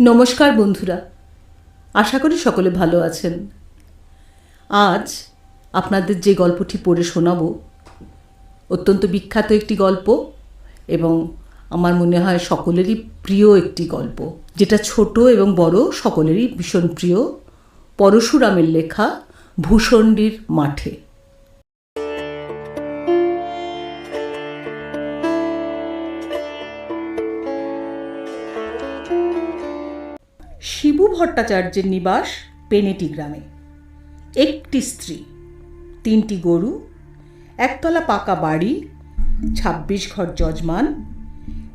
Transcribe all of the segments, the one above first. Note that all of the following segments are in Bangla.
নমস্কার বন্ধুরা, আশা করি সকলে ভালো আছেন। আজ আপনাদের যে গল্পটি পড়ে শোনাবো, অত্যন্ত বিখ্যাত একটি গল্প এবং আমার মনে হয় সকলেরই প্রিয় একটি গল্প, যেটা ছোট এবং বড় সকলেরই ভীষণ প্রিয়, পরশুরামের লেখা ভূষণ্ডির মাঠে। ভট্টাচার্যের নিবাস পেনেটি গ্রামে। একটি স্ত্রী, তিনটি গরু, একতলা পাকা বাড়ি, ছাব্বিশ ঘর যজমান,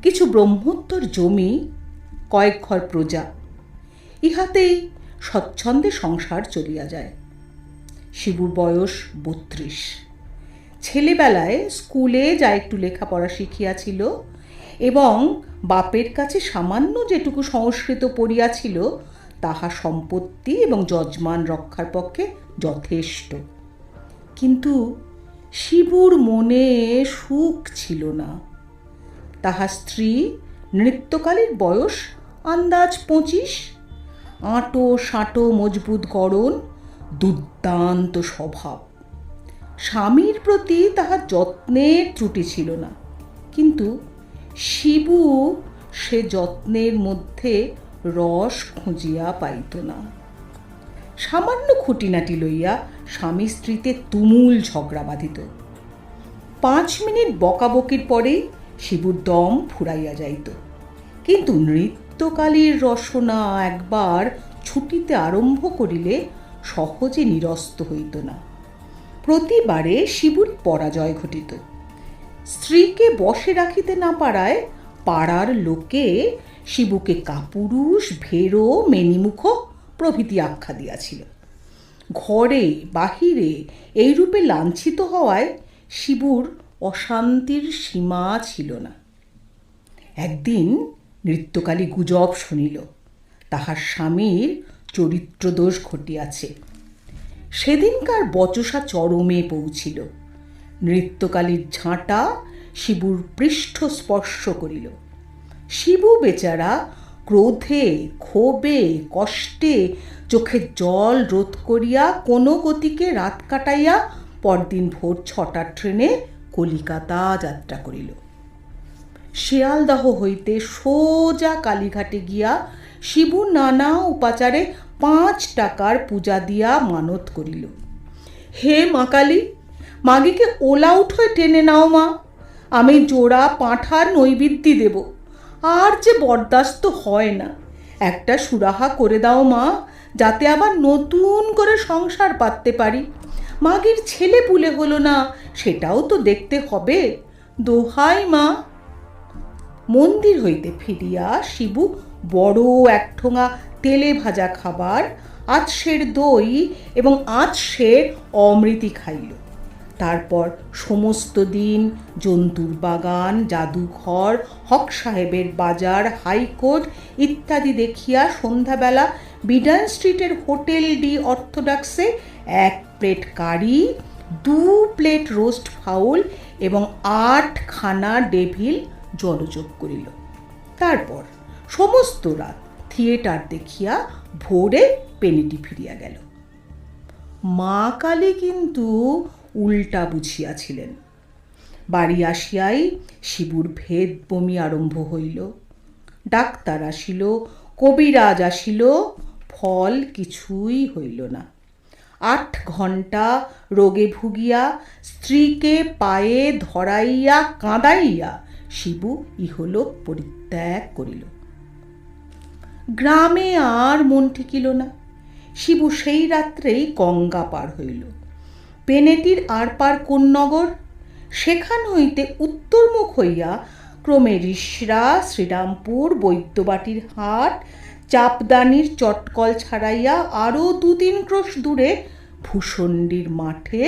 কিছু ব্রহ্মোত্তর জমি, কয়েক ঘর প্রজা। ইহাতেই স্বচ্ছন্দে সংসার চলিয়া যায়। শিবুর বয়স বত্রিশ। ছেলেবেলায় স্কুলে যা একটু লেখাপড়া শিখিয়াছিল এবং বাপের কাছে সামান্য যেটুকু সংস্কৃত পড়িয়াছিল তাহা সম্পত্তি এবং যজমান রক্ষার পক্ষে যথেষ্ট। কিন্তু শিবুর মনে সুখ ছিল না। তাহার স্ত্রী নৃত্যকালীর বয়স আন্দাজ পঁচিশ, আঁটো সাঁটো মজবুত গড়ন, দুর্দান্ত স্বভাব। স্বামীর প্রতি তাহার যত্নের ত্রুটি ছিল না। কিন্তু শিবু সে যত্নের মধ্যে রস খুঁজিয়া পাইত না। সামান্য খুঁটিনাটি লইয়া স্বামী স্ত্রীতে তুমুল ঝগড়া বাঁধিত। পাঁচ মিনিট বকাবকির পরেই শিবুর দম ফুরাইয়া যাইত। কিন্তু নৃত্যকালীর রসনা একবার ছুটিতে আরম্ভ করিলে সহজে নিরস্ত হইত না। প্রতিবারে শিবুর পরাজয় ঘটিত। স্ত্রীকে বসে রাখিতে না পারায় পাড়ার লোকে শিবুকে কাপুরুষ, ভেরো, মেনিমুখ প্রভৃতি আখ্যা দিয়াছিল। ঘরে, বাহিরে এইরূপে লাঞ্ছিত হওয়ায় শিবুর অশান্তির সীমা ছিল না। একদিন নৃত্যকালী গুজব শুনিল, তাহার স্বামীর চরিত্রদোষ ঘটিয়াছে। সেদিনকার বচসা চরমে পৌঁছিল। নৃত্যকালীর ঝাঁটা শিবুর পৃষ্ঠ স্পর্শ করিল। শিবু বেচারা ক্রোধে, ক্ষোভে, কষ্টে চোখের জল রোধ করিয়া কোনো গতিকে রাত কাটাইয়া পরদিন ভোর ছটার ট্রেনে কলিকাতা যাত্রা করিল। শিয়ালদাহ হইতে সোজা কালীঘাটে গিয়া শিবু নানা উপাচারে পাঁচ টাকার পূজা দিয়া মানত করিল। হে মা কালী, মাগিকে ওলা উঠে টেনে নাও মা। আমি জোড়া পাঁঠার নৈবেদ্যি দেব। আর যে বরদাস্ত হয় না। একটা সুরাহা করে দাও মা, যাতে আবার নতুন করে সংসার পাততে পারি। মাগির ছেলে পুলে হলো না, সেটাও তো দেখতে হবে। দোহাই মা। মন্দির হইতে ফিরিয়া শিবু বড় এক ঠোঙা তেলে ভাজা খাবার আতসের দই এবং আতসের অমৃতি খাইল। তারপর সমস্ত দিন জন্তুর বাগান, জাদুঘর, হক সাহেবের বাজার, হাইকোর্ট ইত্যাদি দেখিয়া সন্ধ্যাবেলা বিডান স্ট্রিটের হোটেল ডি অর্থোডক্সে এক প্লেট কারি, দু প্লেট রোস্ট ফাউল এবং আট খানা ডেভিল জলযোগ করিল। তারপর সমস্ত রাত থিয়েটার দেখিয়া ভোরে পেনেটি ফিরিয়া গেল। মা কালী কিন্তু উল্টা বুঝিয়াছিলেন। বাড়ি আসিয়াই শিবুর ভেদ বমি আরম্ভ হইল। ডাক্তার আসিল, কবিরাজ আসিল, ফল কিছুই হইল না। আট ঘণ্টা রোগে ভুগিয়া, স্ত্রীকে পায়ে ধরাইয়া কাঁদাইয়া শিবু ইহলোক পরিত্যাগ করিল। গ্রামে আর মন ঠেকিল না। শিবু সেই রাত্রেই গঙ্গা পার হইল। পেনেটির আরপার কোন নগর সেখান হইতে উত্তরমুখ হইয়া ক্রমে রিসরা, শ্রীরামপুর, বৈদ্যবাটির হাট, চাপদানির চটকল ছাড়াইয়া আরও দু তিন ক্রোশ দূরে ভূষণ্ডির মাঠে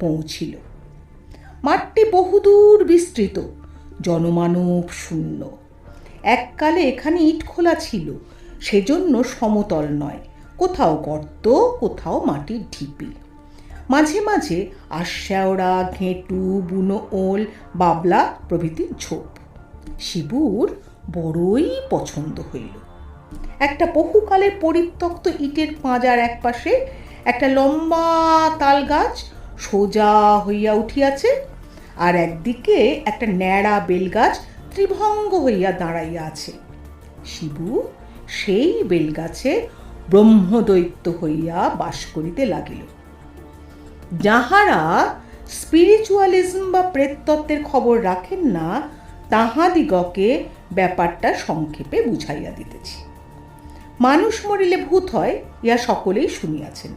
পৌঁছিল। মাঠটি বহুদূর বিস্তৃত, জনমানব শূন্য। এককালে এখানে ইট খোলা ছিল, সেজন্য সমতল নয়, কোথাও গর্ত, কোথাও মাটির ঢিপি। মাঝে মাঝে আশ্যাওড়া ঘেঁটু, বুনো ওল, বাবলা প্রভৃতির ঝোপ শিবুর বড়ই পছন্দ হইল। একটা বহুকালের পরিত্যক্ত ইটের পাঁজার একপাশে একটা লম্বা তাল গাছ সোজা হইয়া উঠিয়াছে আর একদিকে একটা ন্যাড়া বেলগাছ ত্রিভঙ্গ হইয়া দাঁড়াইয়া আছে শিবু সেই বেলগাছে ব্রহ্মদৈত্য হইয়া বাস করিতে লাগিল। যাহারা স্পিরিচুয়ালিজম বা প্রেততত্ত্বের খবর রাখেন না, তাহাদিগকে ব্যাপারটা সংক্ষেপে বুঝাইয়া দিতেছি। মানুষ মরিলে ভূত হয় ইয়া সকলেই শুনিয়াছেন।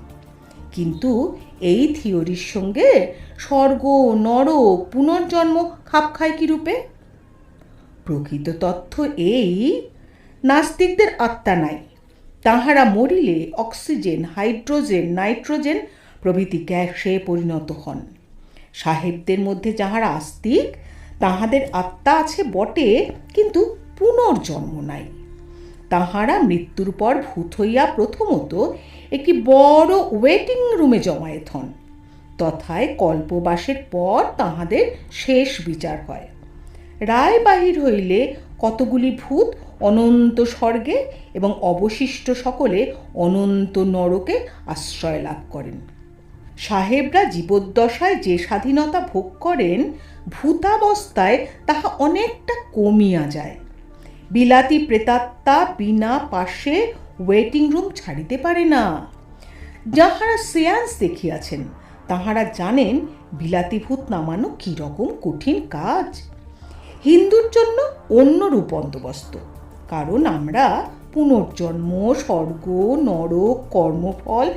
কিন্তু এই থিওরির সঙ্গে স্বর্গ, নর, পুনর্জন্ম খাপ খায় কি রূপে প্রকৃত তথ্য এই, নাস্তিকদের আত্মা নাই। তাহারা মরিলে অক্সিজেন, হাইড্রোজেন, নাইট্রোজেন প্রভৃতি গ্যাসে পরিণত হন। সাহেবদের মধ্যে যাহারা আস্তিক, তাহাদের আত্মা আছে বটে, কিন্তু পুনর্জন্ম নাই। তাহারা মৃত্যুর পর ভূত হইয়া প্রথমত একটি বড় ওয়েটিং রুমে জমায়েত হন। তথায় কল্পবাসের পর তাহাদের শেষ বিচার হয়। রায় বাহির হইলে কতগুলি ভূত অনন্ত স্বর্গে এবং অবশিষ্ট সকলে অনন্ত নরকে আশ্রয় লাভ করেন। সাহেবরা জীবদ্দশায় যে স্বাধীনতা ভোগ করেন, ভূতাবস্থায় তাহা অনেকটা কমিয়া যায়। বিলাতি প্রেতাত্মা বিনা পাশে ওয়েটিং রুম ছাড়িতে পারে না। যাহারা সেয়ান্স দেখিয়াছেন, তাহারা জানেন বিলাতি ভূত নামানো কীরকম কঠিন কাজ। হিন্দুর জন্য অন্য রূপ বন্দোবস্ত, কারণ আমরা পুনর্জন্ম, স্বর্গ, নরক, কর্মফল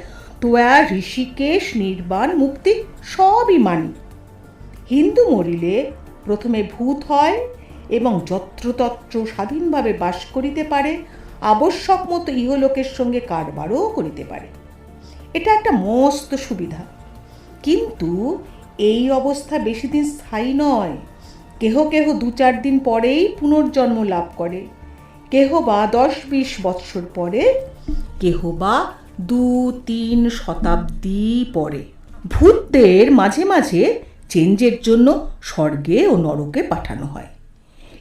তোয়া ঋষিকেশ, নির্বাণ, মুক্তি সবই মানি। হিন্দু মরিলে প্রথমে ভূত হয় এবং যত্রতত্র স্বাধীনভাবে বাস করিতে পারে, আবশ্যক মতো ইহলোকের সঙ্গে কারবারও করিতে পারে। এটা একটা মস্ত সুবিধা। কিন্তু এই অবস্থা বেশি দিন স্থায়ী নয়। কেহ কেহ দু চার দিন পরেই পুনর্জন্ম লাভ করে। কেহ বা দশ বিশ বৎসর পরে, কেহ বা দু, তিন শতাব্দী পরে। ভূতদের মাঝে মাঝে চেঞ্জের জন্য স্বর্গে ও নরকে পাঠানো হয়।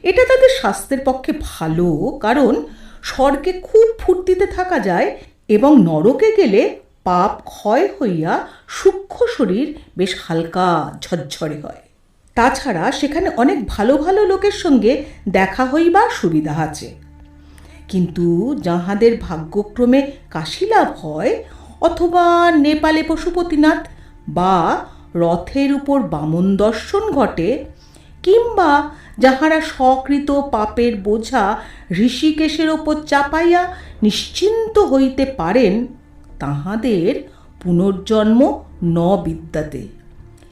এটা তাদের স্বাস্থ্যের পক্ষে ভালো, কারণ স্বর্গে খুব ফুর্তিতে থাকা যায় এবং নরকে গেলে পাপ ক্ষয় হইয়া সূক্ষ্ম শরীর বেশ হালকা ঝরঝরে হয়। তাছাড়া সেখানে অনেক ভালো ভালো লোকের সঙ্গে দেখা হইবার সুবিধা আছে। কিন্তু যাহাদের ভাগ্যক্রমে কাশিলাভ হয়, অথবা নেপালে পশুপতিনাথ বা রথের উপর বামন দর্শন ঘটে, কিংবা যাহারা সকৃত পাপের বোঝা ঋষিকেশের ওপর চাপাইয়া নিশ্চিন্ত হইতে পারেন, তাহাদের পুনর্জন্ম ন বিদ্যাতে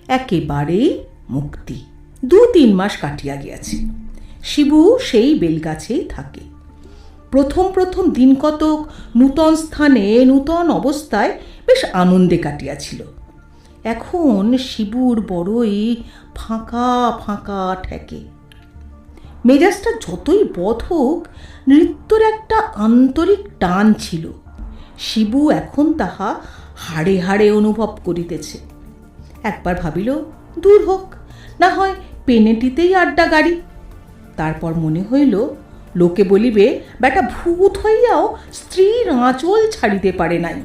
একেবারেই মুক্তি। দু তিন মাস কাটিয়া গিয়াছে। শিবু সেই বেলগাছেই থাকে। প্রথম প্রথম দিন কতক নূতন স্থানে, নূতন অবস্থায় বেশ আনন্দে কাটিয়াছিল। এখন শিবুর বড়ই ফাঁকা ফাঁকা ঠেকে। মেজাজটা যতই বধ হোক, নৃত্যর একটা আন্তরিক টান ছিল। শিবু এখন তাহা হাড়ে হাড়ে অনুভব করিতেছে। একবার ভাবিল, দূর হোক, না হয় পেনেটিতেই আড্ডা গাড়ি। তারপর মনে হইল লোকে বলিবে, বেটা ভূত হইয়াও স্ত্রীর আঁচল ছাড়িতে পারে নাই।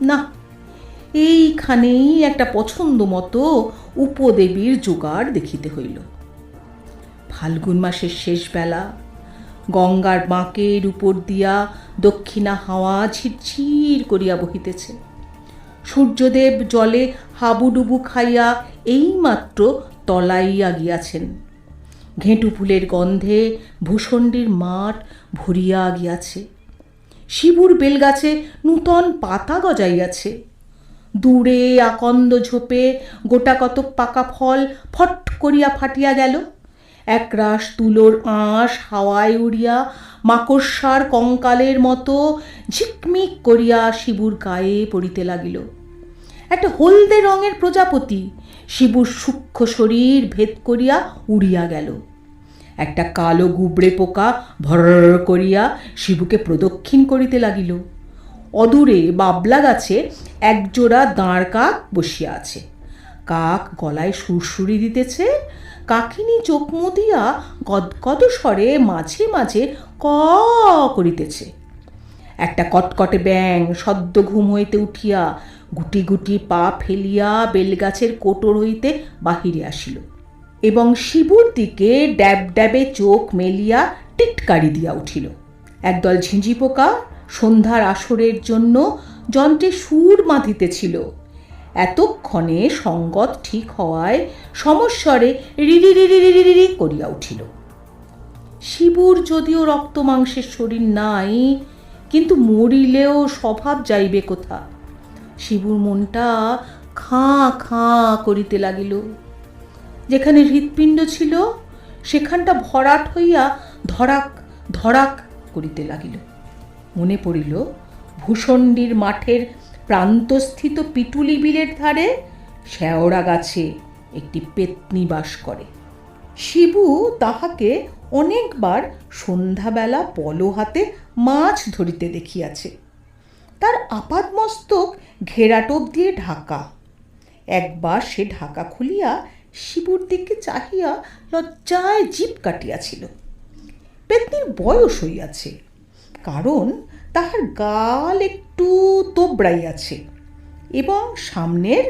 না, এইখানেই একটা পছন্দ মতো উপদেবীর জোগাড় দেখিতে হইল। ফাল্গুন মাসের শেষ বেলা, গঙ্গার বাঁকের উপর দিয়া দক্ষিণা হাওয়া ঝিরঝির করিয়া বহিতেছে। সূর্যদেব জলে হাবুডুবু খাইয়া এইমাত্র তলাইয়া গিয়াছেন। ঘেঁটু ফুলের গন্ধে ভূষণ্ডির মাঠ ভরিয়া গিয়াছে। শিবুর বেলগাছে নূতন পাতা গজাইয়াছে। দূরে আকন্দ ঝোপে গোটা কত পাকা ফল ফট করিয়া ফাটিয়া গেল। একরাশ তুলোর আঁশ হাওয়ায় উড়িয়া মাকড়সার কঙ্কালের মতো ঝিকমিক করিয়া শিবুর গায়ে পড়িতে লাগিল। একটা হলদে রঙের প্রজাপতি শিবুর সূক্ষ্ম শরীর ভেদ করিয়া উড়িয়া গেল। একটা কালো গুবড়ে পোকা ভর করিয়া শিবুকে প্রদক্ষিণ করিতে লাগিল। অদূরে বাবলা গাছে একজোড়া দাঁড় কাক বসিয়া আছে। কাক গলায় সুরসুরি দিতেছে, কাকিনী চোখ মুদিয়া গদগদ স্বরে মাঝে মাঝে ক করিতেছে। একটা কটকটে ব্যাং সদ্য ঘুম হইতে উঠিয়া গুটি গুটি পা ফেলিয়া বেলগাছের কোটর হইতে বাহিরে আসিল এবং শিবুর দিকে ড্যাব ড্যাবে চোখ মেলিয়া টিটকারি দিয়া উঠিল। একদল ঝিঁঝি পোকা সন্ধ্যার আসরের জন্য যন্ত্রে সুর বাঁধিতেছিল এতক্ষণে সঙ্গত ঠিক হওয়ায় সমস্বরে রিরি রিরি রিরি রিরি করিয়া উঠিল। শিবুর যদিও রক্ত মাংসের শরীর নাই, কিন্তু মরিলেও স্বভাব যাইবে কোথা? শিবুর মনটা খাঁ খাঁ করিতে লাগিল। যেখানে হৃৎপিণ্ড ছিল, সেখানটা ভরাট হইয়া ধরাক ধরাক করিতে লাগিল। মনে পড়িল, ভূষণ্ডির মাঠের প্রান্তস্থিত পিটুলি বিলের ধারে শেওড়া গাছে একটি পেতনি বাস করে। শিবু তাহাকে অনেকবার সন্ধ্যাবেলা পল হাতে মাছ ধরিতে দেখিয়াছে। তার আপাদমস্তক ঘেরাটোপ দিয়ে ঢাকা। একবার সে ঢাকা খুলিয়া শিবুর দিকে চাহিয়া লজ্জায় জিপ কাটিয়াছিল। পেতনির বয়স হইয়াছে, কারণ তাহার গাল একটু তোবড়াইয়াছে এবং সামনের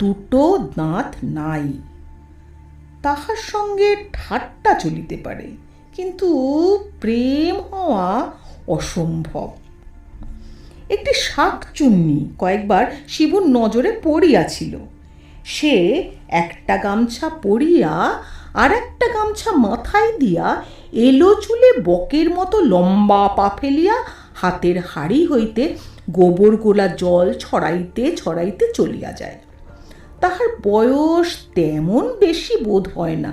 দুটো দাঁত নাই। তাহার সঙ্গে ঠাট্টা চলিতে পারে, কিন্তু প্রেম হওয়া অসম্ভব। একটি শাকচুন্নি কয়েকবার শিবুর নজরে পড়িয়াছিল। সে একটা গামছা পরিয়া আর একটা গামছা মাথায় দিয়া এলো চুলে বকের মতো লম্বা পা ফেলিয়া হাতের হাড়ি হইতে গোবর গোলা জল ছড়াইতে ছড়াইতে চলিয়া যায়। তাহার বয়স তেমন বেশি বোধ হয় না।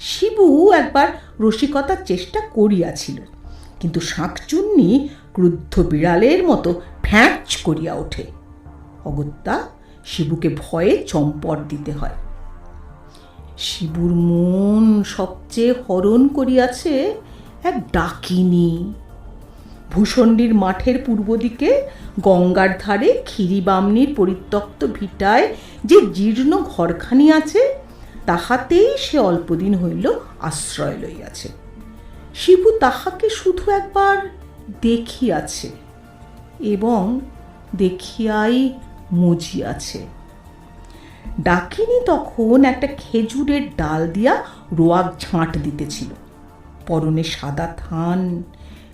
শিবু একবার রসিকতার চেষ্টা করিয়াছিল, কিন্তু শাঁকচুন্নি ক্রুদ্ধ বিড়ালের মতো ফ্যাঁচ করিয়া ওঠে। অগত্যা শিবুকে ভয়ে চম্পট দিতে হয়। শিবুর মন সবচেয়ে হরণ করিয়াছে এক ডাকিনী। ভূষণ্ডির মাঠের পূর্ব দিকে গঙ্গার ধারে ক্ষীরিবামনির পরিত্যক্ত ভিটায় যে জীর্ণ ঘরখানি আছে, তাহাতেই সে অল্পদিন হইল আশ্রয় লইয়াছে। শিবু তাহাকে শুধু একবার দেখিয়াছে এবং দেখিয়াই মজিয়াছে। ডাকিনী তখন একটা খেজুরের ডাল দিয়া রোয়াক ঝাঁট দিতেছিল। পরনে সাদা থান।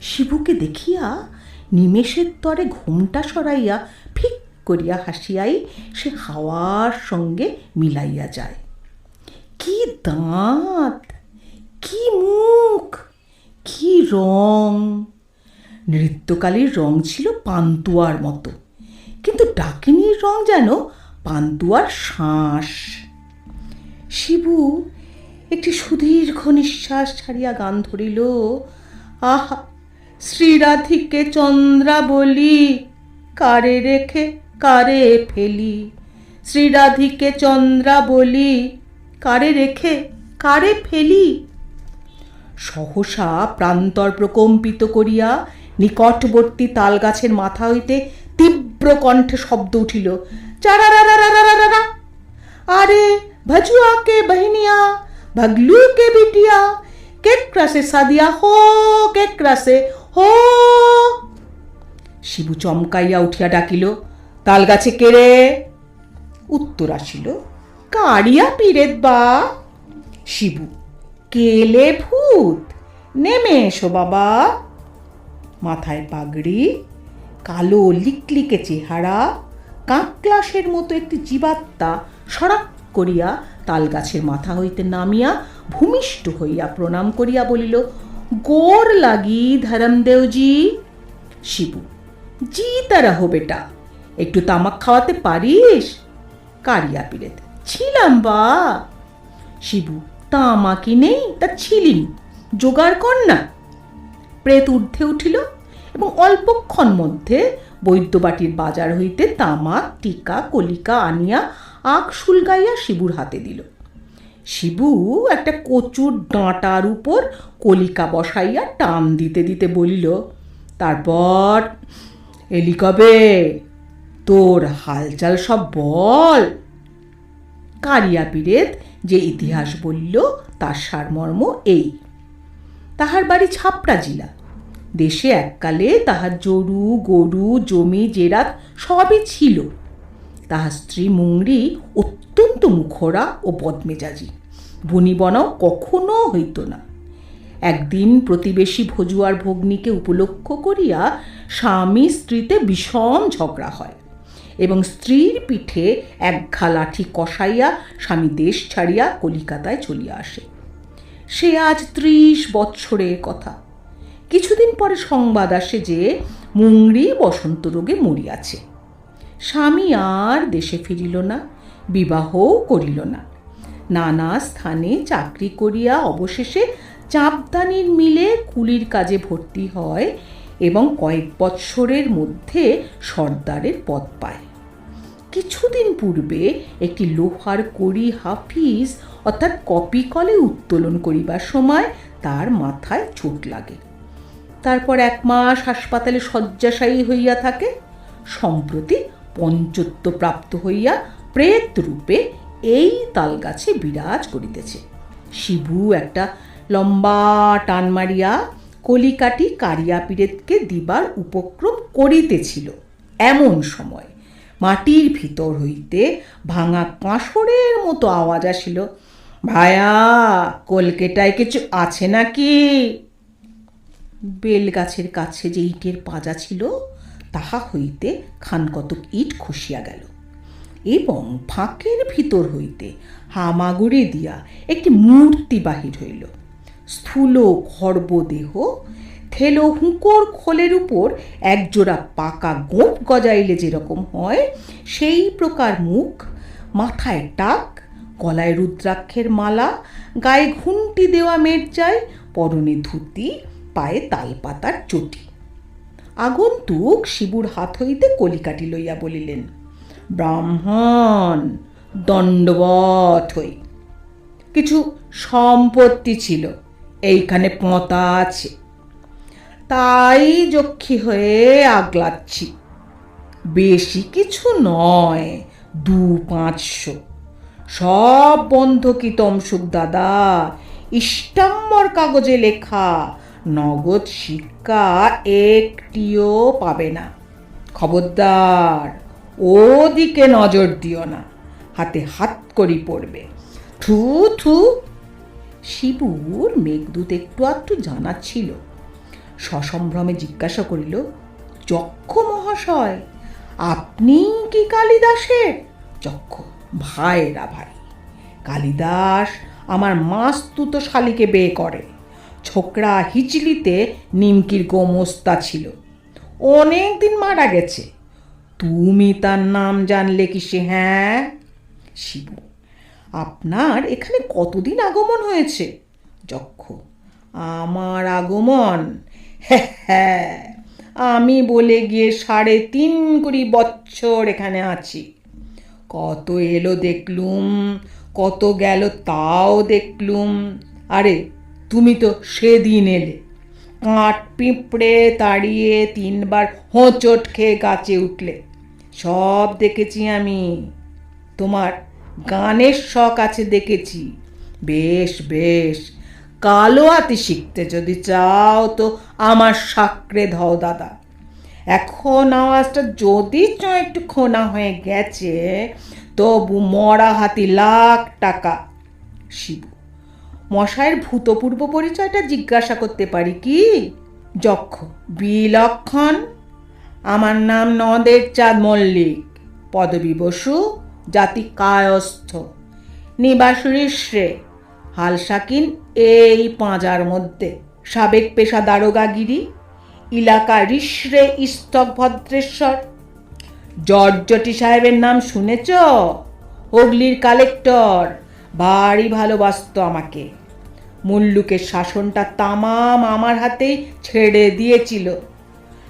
শিবুকে দেখিয়া নিমেষের তরে ঘুমটা সরাইয়া ফিক করিয়া হাসিয়াই সে হাওয়ার সঙ্গে মিলাইয়া যায়। কি দাঁত, কি মুখ, কি রং! নৃত্যকালীর রং ছিল পান্তুয়ার মতো। কিন্তু ডাকিনীর রং যেন পান্তুয়ার শ্বাস শিবু একটি সুদীর্ঘ নিঃশ্বাস ছাড়িয়া গান ধরিল, আহা, শ্রীরাধিকে চন্দ্রা বলি, কারে রেখে কারে ফেলি? শ্রীরাধিকে চন্দ্রা বলি, কারে রেখে কারে ফেলি? সহসা প্রান্তর প্রকম্পিত করিয়া নিকটবর্তী তালগাছের মাথা হইতে তীব্র কণ্ঠে শব্দ উঠিল চারারারারারারা আরে ভজুয়া কে বহিনিয়া ভগলু কে বিটিয়া কেকরা সে সাদিয়া হো কেকরা সে হো! শিবু চমকাইয়া উঠিয়া ডাকিল, তালগাছে কেড়ে উত্তর আসিল, কাড়িয়া পিরেত বা শিবু কেলে ভূত? নেমে এসো বাবা। মাথায় পাগড়ি কালো লিকলিকে চেহারা কাকলাসের মতো একটি জীবাত্মা সড়ক করিয়া তালগাছের মাথা হইতে নামিয়া ভূমিষ্ঠ হইয়া প্রণাম করিয়া বলিল, গোর লাগি ধরমদেওজি, শিবু, জি তারা হো বেটা, একটু তামাক খাওয়াতে পারিস? কারিয়া পিরেত ছিলাম বা। শিবু তামাকি নেই, তা ছিলিম, জোগাড় কর না। প্রেত ঊর্ধ্বে উঠিল এবং অল্পক্ষণ মধ্যে বৈদ্যবাটির বাজার হইতে তামাক টিকা, কলিকা আনিয়া আখ সুলগাইয়া শিবুর হাতে দিল। শিবু একটা কচুর ডাঁটার উপর কলিকা বসাইয়া টান দিতে দিতে বলিল, তারপর এলি কবে? তোর হালচাল সব বল। কারিয়া পীরেত যে ইতিহাস বলল, তার সারমর্ম এই। তাহার বাড়ি ছাপড়া জেলা দেশে এককালে তাহার জরু, গরু, জমি, জেরাত সবই ছিল। তাহার স্ত্রী মুংরি অত্যন্ত মুখরা ও বদমেজাজি। বনিবনাও কখনো হইত না। একদিন প্রতিবেশী ভজুয়ার ভগ্নীকে উপলক্ষ করিয়া স্বামী স্ত্রীতে বিষম ঝগড়া হয় এবং স্ত্রীর পিঠে এক ঘা লাঠি কষাইয়া স্বামী দেশ ছাড়িয়া কলিকাতায় চলিয়া আসে। সে আজ ত্রিশ বৎসরের কথা। কিছুদিন পরে সংবাদ আসে যে মুংরি বসন্ত রোগে মরিয়াছে। স্বামী আর দেশে ফিরিল না, বিবাহও করিল না। নানা স্থানে চাকরি করিয়া অবশেষে চাপদানির মিলে কুলির কাজে ভর্তি হয় এবং কয়েক বৎসরের মধ্যে সর্দারের পদ পায়। কিছুদিন পূর্বে একটি লোহার কড়ি হাফিজ অর্থাৎ কপি কলে উত্তোলন করিবার সময় তার মাথায় চোট লাগে। তারপর এক মাস হাসপাতালে শয্যাশায়ী হইয়া থাকে, সম্প্রতি পঞ্চত্ব প্রাপ্ত হইয়া প্রেত রূপে এই তালগাছে বিরাজ করিতেছে। শিবু একটা লম্বা টান মারিয়া কলিকাটি কারিয়া পীড়েতকে দিবার উপক্রম করিতেছিল। এমন সময় মাটির ভিতর হইতে ভাঙা কাঁসরের মতো আওয়াজ আসিল, ভায়া কলকেটায় কিছু আছে নাকি? বেলগাছের কাছে যে ইটের পাজা ছিল, তাহা হইতে খানকতক ইট খসিয়া গেল। এবং ফাঁকের ভিতর হইতে হামাগুড়ি দিয়া একটি মূর্তি বাহির হইল। স্থূল খর্বদেহ থেলো হুঁকোর খোলের উপর একজোড়া পাকা গোপ গজাইলে যেরকম হয়, সেই প্রকার মুখ, মাথায় টাক, গলায় রুদ্রাক্ষের মালা, গায়ে ঘুন্টি দেওয়া মেরজায়, পরনে ধুতি পায়ে তালপাতার চটি। আগন্তুক শিবুর হাত হইতে কলিকাটি লইয়া বলিলেন, ব্রাহ্মণ দণ্ডবত হই। কিছু সম্পত্তি ছিল, এইখানে পঁতা আছে। তাই যক্ষী হয়ে আগলাচ্ছি। বেশি কিছু নয়, দু পাঁচশো। সব বন্ধকি তমসুক দাদা, ইষ্টাম্বর কাগজে লেখা নগদ শিক্ষা একটিও পাবে না। খবরদার, ওদিকে নজর দিও না, হাতে হাত করি পড়বে। থু থু। শিবুর মেঘদূত একটু আধটু জানা ছিল সসম্ভ্রমে জিজ্ঞাসা করিল যক্ষ মহাশয়, আপনি কি কালিদাসের? যক্ষ ভাইরা ভাই। কালিদাস আমার মাস্তুত শালিকে বে করে। ছোকরা হিচলিতে নিমকির গোমস্তা ছিল। অনেক দিন মারা গেছে। তুমি তার নাম জানলে কি সে? হ্যাঁ শিবু। আপনার এখানে কতদিন আগমন হয়েছে? যক্ষ। আমার আগমন? হ্যাঁ হ্যাঁ আমি বলে গিয়ে সাড়ে তিন কুড়ি বছর এখানে আছি। কত এলো দেখলুম, কত গেল তাও দেখলুম। আরে তুমি তো সেদিন এলে। কাঠ পিঁপড়ে তাড়িয়ে তিনবার হোঁচট খেয়ে গাছে উঠলে। সব দেখেছি আমি। তোমার গানের শখ আছে দেখেছি। বেশ বেশ। কালো হাতি শিখতে যদি চাও তো আমার সাকরে ধও দাদা। এখন আওয়াজটা যদি একটু খোনা হয়ে গেছে, তবু মরা হাতি লাখ টাকা। শিবু। মশাইয়ের ভূতপূর্ব পরিচয়টা জিজ্ঞাসা করতে পারি কি? যক্ষ, বিলক্ষণ। আমার নাম নদের চাঁদ মল্লিক, পদবী বসু জাতি কায়স্থ নিবাস ঋষ্রে হালসাকিন এই পাঁজার মধ্যে, সাবেক পেশা দারোগাগিরি এলাকা ঋষ্রে ইস্তক ভদ্রেশ্বর। জর্জটি সাহেবের নাম শুনেছ? হুগলির কালেক্টর। ভারী ভালোবাসত আমাকে। মুল্লুকের শাসনটা তামাম আমার হাতেই ছেড়ে দিয়েছিল।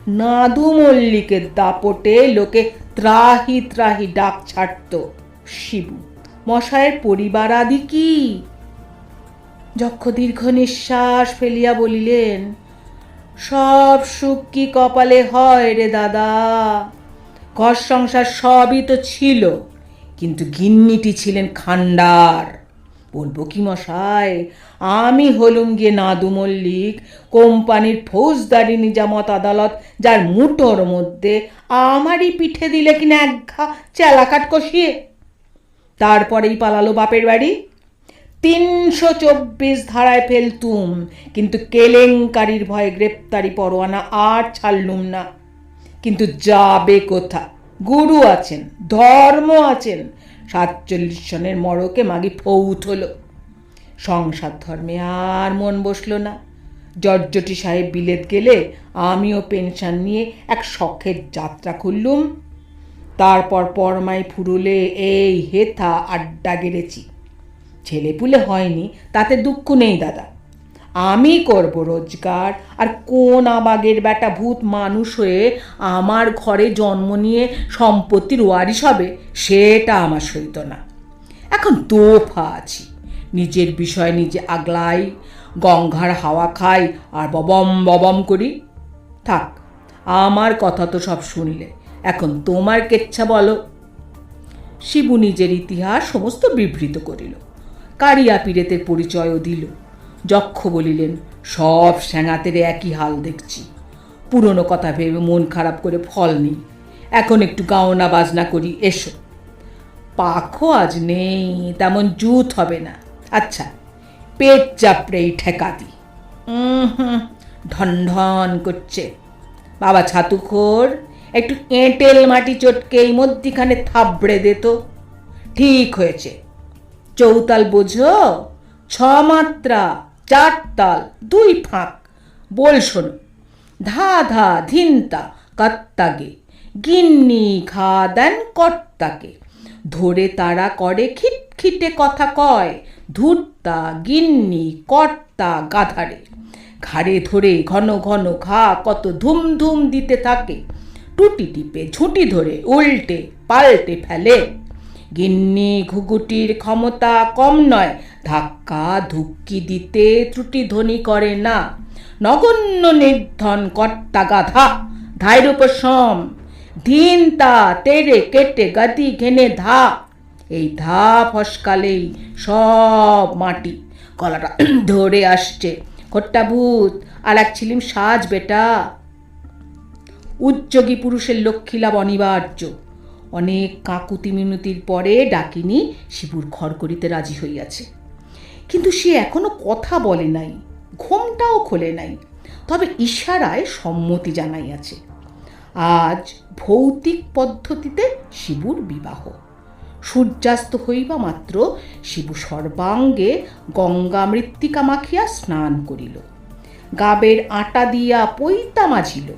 নাদু মল্লিকের দাপটে লোকে ত্রাহি ত্রাহি ডাক ছাড়ত। শিবু, মশায়ের পরিবার আদি কি? যক্ষ দীর্ঘ নিঃশ্বাস ফেলিয়া বলিলেন, সব সুখ কি কপালে হয় রে দাদা? ঘর সংসার সবই তো ছিল। কিন্তু গিন্নিটি ছিলেন খান্ডার। বলব কি মশাই, আমি হলুম গিয়ে নাদু মল্লিক কোম্পানির ফৌজদারি নিজামত আদালত, যার মুটোর মধ্যে আমারই পিঠে দিলে কিনা এক ঘা চেলাকাট কষিয়ে? তারপরেই পালালো বাপের বাড়ি। তিনশো চব্বিশ ধারায় ফেলতুম, কিন্তু কেলেঙ্কারির ভয়ে গ্রেপ্তারি পরোয়ানা আর ছাড়লুম না। কিন্তু যাবে কোথা গুরু আছেন, ধর্ম আছেন। সাতচল্লিশ সনের মরকে মাগি ফৌত হলো। সংসার ধর্মে আর মন বসল না। জর্জটি সাহেব বিলেত গেলে আমিও পেনশন নিয়ে এক শখের যাত্রা খুললুম তারপর পরমাই ফুরুলে এই হেথা আড্ডা গেড়েছি। ছেলেপুলে হয়নি, তাতে দুঃখ নেই দাদা। আমি করব রোজগার। আর কোন আবাগের বেটা ভূত মানুষ হয়ে আমার ঘরে জন্ম নিয়ে সম্পত্তির ওয়ারিশ হবে, সেটা আমার সইত না। এখন দোফা আছি। নিজের বিষয় নিজে আগলাই, গঙ্গার হাওয়া খাই আর ববম ববম করি। থাক, আমার কথা তো সব শুনলে, এখন তোমার কেচ্ছা বলো। শিবু নিজের ইতিহাস সমস্ত বিবৃত করিল। কারিয়া পীরেতের পরিচয়ও দিল। যক্ষ বলিলেন, সব স্যাঙাতের একই হাল দেখছি। পুরনো কথা ভেবে মন খারাপ করে ফল নেই। এখন একটু গাওনা বাজনা করি, এসো। পাখও আজ নেই, তেমন জুত হবে না। আচ্ছা পেট চাপড়েই উম হুম ঢন ঢন করছে। বাবা ছাতুখোর, একটু এঁটেল মাটি চটকে এই মধ্যিখানে থাবড়ে দে তো। ঠিক হয়েছে। চৌতাল বোঝো ছ মাত্রা চার তাল, দুই ফাঁক। বল শোনো। ধা ধা ধিনতা কত্তাগে, গিন্নি ঘা দেন কর্তাকে ধরে তারা করে খিটখিটে কথা কয়, ধূর্তা গিন্নি কর্তা গাধারে। ঘাড়ে ধরে ঘন ঘন ঘা কত ধুম ধুম দিতে থাকে। টুটি টিপে ঝুঁটি ধরে উল্টে পাল্টে ফেলে। গিন্নি ঘুঘুটির ক্ষমতা কম নয়, ধাক্কা ধুক্কি দিতে ত্রুটি ধ্বনি করে না। নগণ্য নির্ধন কর্তা গাধা, ধাইর উপশম, ধিন তা তেরে কেটে গতি ঘেনে ধা। এই ধা ফসকালেই সব মাটি, গলাটা ধরে আসছে। খোট্টা ভূত, আর এক ছিলিম সাজ বেটা। উদ্যোগী পুরুষের লক্ষ্মী লাভ অনিবার্য। অনেক কাকুতি মিনতির পরে ডাকিনি শিবুর ঘর করিতে রাজি হইয়াছে। কিন্তু সে এখনও কথা বলে নাই, ঘোমটাও খোলে নাই, তবে ইশারায় সম্মতি জানাইয়াছে। আজ ভৌতিক পদ্ধতিতে শিবুর বিবাহ। সূর্যাস্ত হইবা মাত্র শিবু সর্বাঙ্গে গঙ্গা মৃত্তিকা মাখিয়া স্নান করিল। গাবের আটা দিয়া পৈতা মাঝিল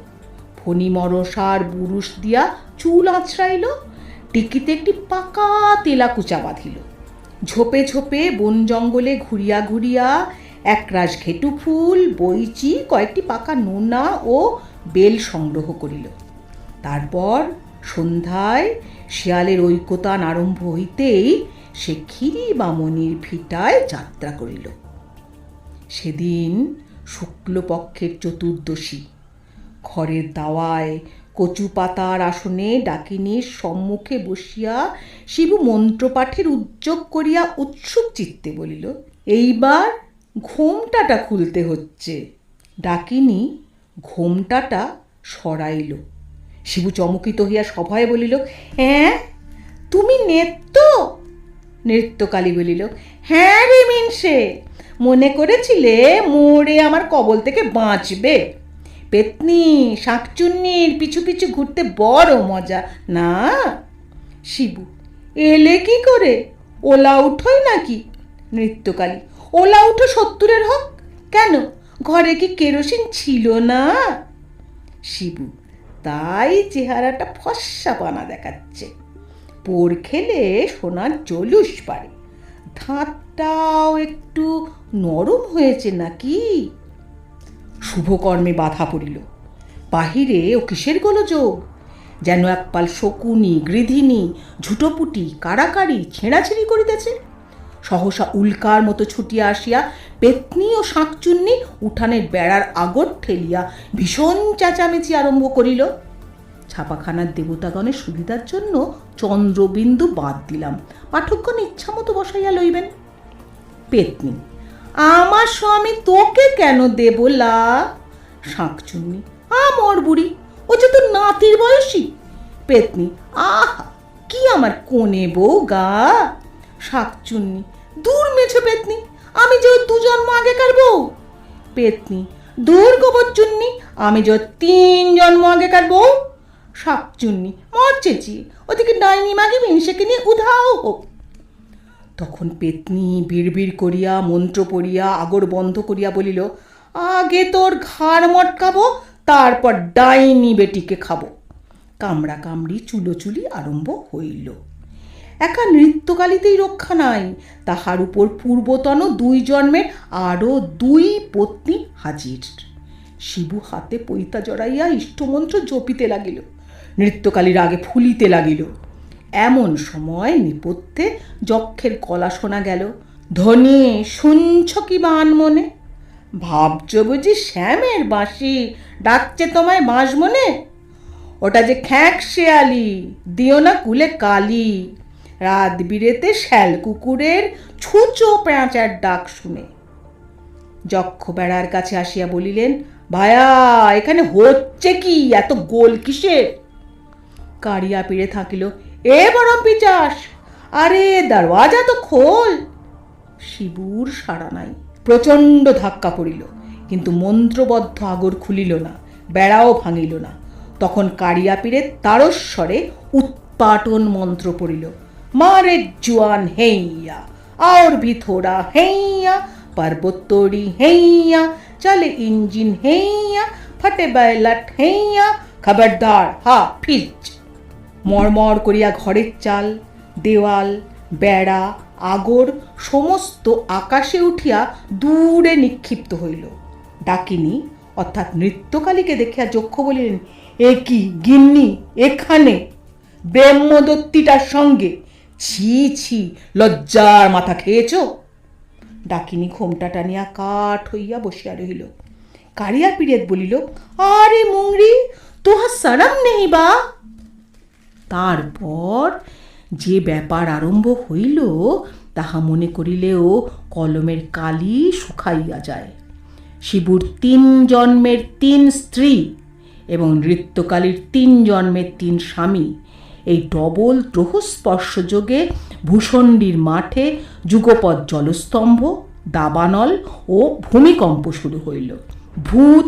ফণি মরসার বুরুষ দিয়া চুল আঁচড়াইল টিকিতে একটি পাকা তেলাকুচা বাঁধিল। ঝোপে ঝোপে বন জঙ্গলে ঘুরিয়া ঘুরিয়া একরাশ ঘেটু ফুল, বইচি, কয়েকটি পাকা নোনা ও বেল সংগ্রহ করিল। তারপর সন্ধ্যায় শিয়ালের ঐকতান আরম্ভ হইতেই সে ক্ষীরি বামনির ভিটায় যাত্রা করিল। সেদিন শুক্লপক্ষের চতুর্দশী। ঘরের দাওয়ায় কচু পাতার আসনে ডাকিনীর সম্মুখে বসিয়া শিবু মন্ত্রপাঠের উদ্যোগ করিয়া উৎসুক চিত্তে বলিল, এইবার ঘোমটাটা খুলতে হচ্ছে। ডাকিনী ঘোমটাটা সরাইল। শিবু চমকিত হইয়া সভায় বলিল হ্যাঁ তুমি নেত্য? নৃত্যকালী বলিল হ্যাঁ রে মিনসে, মনে করেছিলে মোড়ে আমার কবল থেকে বাঁচবে। পেতনি, শাঁকচুন্নির পিছু পিছু ঘুরতে বড় মজা। না, শিবু, এলে কি করে? ওলা উঠোই নাকি? নৃত্যকালী, ওলা উঠো সত্তরের হোক? কেন? ঘরে কি কেরোসিন ছিল না? শিবু, তাই চেহারাটা ফর্সা পানা দেখাচ্ছে। পোর খেলে সোনার জলুস পারে। ধাঁতটাও একটু নরম হয়েছে নাকি? শুভকর্মে বাধা পড়িল। বাহিরে ও কিসের গোলযোগ? যেন একপাল শকুনি গৃধিনী ঝুটোপুটি কাড়াকাড়ি ছেঁড়াছিড়ি করিতেছে। সহসা উল্কার মতো ছুটিয়া আসিয়া পেতনি ও শাঁকচুন্নি উঠানের বেড়ার আগর ঠেলিয়া ভীষণ চেঁচামেচি আরম্ভ করিল। ছাপাখানার দেবতাগণের সুবিধার জন্য চন্দ্রবিন্দু বাদ দিলাম। পাঠকগণ ইচ্ছামতো বসাইয়া লইবেন। পেতনি আমার স্বামী তোকে কেন দেব লা? শাঁকচুন্নি, আমর বুড়ি, ও যে তোর নাতির বয়সী। পেতনি, আহ, কি আমার কোনে বউ গা? শাঁকচুন্নি, দূর মেছো পেতনি, আমি যে দু জন্ম আগেকার বউ। পেতনি, দূর গোবর চুন্নি আমি যে তিন জন্ম আগেকার বউ। শাকচুন্নি, মর চেঁচিয়ে, ওদিকে ডাইনি মাগি মিনসেকে নিয়ে উধাও হোক। তখন পেতনি বিড়বিড় করিয়া, মন্ত্র পড়িয়া, আগর বন্ধ করিয়া বলিল, আগে তোর ঘাড় মটকাবো, তারপর ডাইনি বেটিকে খাব। কামড়া কামড়ি চুলোচুলি আরম্ভ হইল। একা নৃত্যকালিতেই রক্ষা নাই। তাহার উপর পূর্বতন দুই জন্মের আরও দুই পত্নী হাজির। শিবু হাতে পৈতা জড়াইয়া ইষ্টমন্ত্র জপিতে লাগিল। নৃত্যকালীর আগে ফুলিতে লাগিল। এমন সময় নিপথ্যে যক্ষের কলা শোনা গেল। ধনী, শুনছ কি বান মনে? ভাবছ বুঝি শ্যামের বাঁশি ডাকছে তোমায় বাঁশ মনে? ওটা যে খ্যাঁক শেয়ালি, দিও না কুলে কালি। রাত বিরেতে শ্যাল কুকুরের ছুঁচো পেঁচার ডাক শুনে। যক্ষ বেড়ার কাছে আসিয়া বলিলেন, ভায়া, এখানে হচ্ছে কি? এত গোল কিসের? কাড়িয়া পেড়ে থাকিল। এ বরম পিচাস। আরে, দরওয়াজা তো খোল। শিবুর সাড়া নাই। প্রচণ্ড ধাক্কা পড়িল, কিন্তু মন্ত্রবদ্ধ আগর খুলিল না, বেড়াও ভাঙিল না। তখন কারিয়া পীরে তারস্বরে উৎপাটন মন্ত্র পড়িল, মারে জুয়ান হেইয়া আর ভি থোড়া হেইয়া পর্বত তোড়ি হেইয়া, চলে ইঞ্জিন হেইয়া, ফটে বেলাট হেইয়া, খবরদার, হা ফিজ মরমর করিয়া ঘরের চাল, দেওয়াল, বেড়া, আগর সমস্ত আকাশে উঠিয়া দূরে নিক্ষিপ্ত হইল। ডাকিনী অর্থাৎ নৃত্যকালীকে দেখিয়া যক্ষ বলিলেন, এ কি গিন্নি, এখানে? ব্রহ্মদত্তিটার সঙ্গে। ছি ছি, লজ্জার মাথা খেয়েছ? ডাকিনী ঘোমটা টানিয়া কাঠ হইয়া বসিয়া রহিল। কারিয়া পিরিয়ত বলিল, আরে মুংরি, তোহা সারাম নেই বা? তারপর যে ব্যাপার আরম্ভ হইল, তাহা মনে করিলেও কলমের কালি শুকাইয়া যায়। শিবুর তিন জন্মের তিন স্ত্রী এবং নৃত্যকালীর তিন জন্মের তিন স্বামী। এই ডবল গ্রহস্পর্শযোগে ভূষণ্ডির মাঠে যুগপৎ জলস্তম্ভ, দাবানল ও ভূমিকম্প শুরু হইল। ভূত,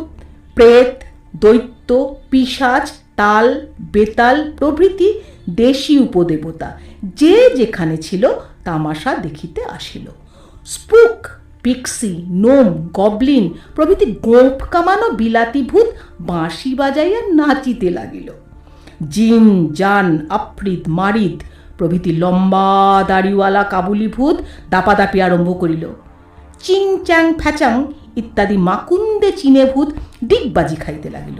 প্রেত, দৈত্য, পিশাচ তাল, বেতাল প্রভৃতি দেশি উপদেবতা। যে যেখানে ছিল, তামাশা দেখিতে আসিল। স্পুক, পিক্সি, নোম, গবলিন প্রভৃতি গোঁফ কামানো বিলাতি ভূত বাঁশি বাজাইয়া নাচিতে লাগিল। জিন, জান আফ্রিদ মারিদ প্রভৃতি লম্বা দাড়িওয়ালা কাবুলি ভূত দাপাদাপি আরম্ভ করিল। চিং চ্যাং ফ্যাচাং ইত্যাদি মাকুন্দে চিনে ভূত ডিগবাজি খাইতে লাগিল।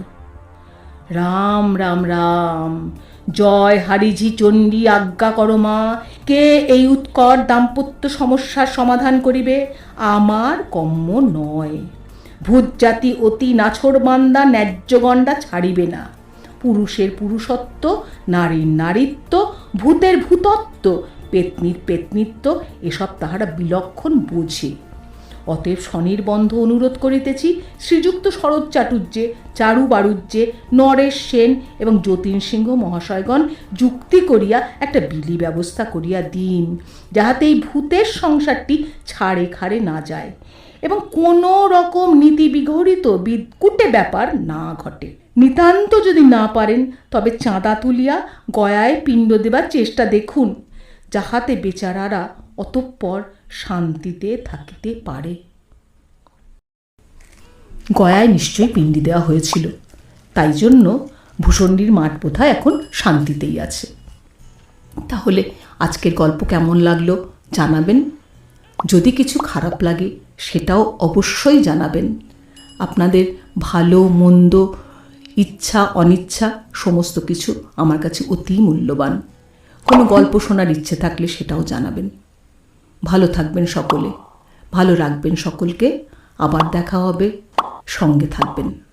রাম রাম রাম। জয় হারিঝি চণ্ডী, আজ্ঞা করো মা। কে এই উৎকট দাম্পত্য সমস্যার সমাধান করিবে? আমার কম্য নয়। ভূত জাতি অতি নাছরবান্দা ন্যায্যগণ্ডা ছাড়িবে না। পুরুষের পুরুষত্ব, নারীর নারীত্ব, ভূতের ভূতত্ব, পেতনির পেতনিত্ব, এসব তাহারা বিলক্ষণ বোঝে। অতএব স্বনির্বন্ধ অনুরোধ করিতেছি শ্রীযুক্ত শরৎ চাটুর্যে চারু বাড়ুজ্যে নরেশ সেন এবং যতীন সিংহ মহাশয়গণ যুক্তি করিয়া একটা বিলি ব্যবস্থা করিয়া দিন, যাহাতে এই ভূতের সংসারটি ছাড়ে খাড়ে না যায় এবং কোনো রকম নীতি বিঘড়িত বিদকুটে ব্যাপার না ঘটে। নিতান্ত যদি না পারেন, তবে চাঁদা তুলিয়া গয়ায় পিণ্ড দেবার চেষ্টা দেখুন, যাহাতে বেচারারা অতঃপর শান্তিতে থাকিতে পারে। গয়ায় নিশ্চয়ই পিণ্ডি দেওয়া হয়েছিল। তাই জন্য ভূষণ্ডির মাঠ বোধহয় এখন শান্তিতেই আছে। তাহলে আজকের গল্প কেমন লাগল জানাবেন? যদি কিছু খারাপ লাগে সেটাও অবশ্যই জানাবেন। আপনাদের ভালো, মন্দ, ইচ্ছা, অনিচ্ছা সমস্ত কিছু আমার কাছে অতি মূল্যবান। কোনো গল্প শোনার ইচ্ছে থাকলে সেটাও জানাবেন। ভালো থাকবেন সকলে। ভালো রাখবেন সকলকে। আবার দেখা হবে। সঙ্গে থাকবেন।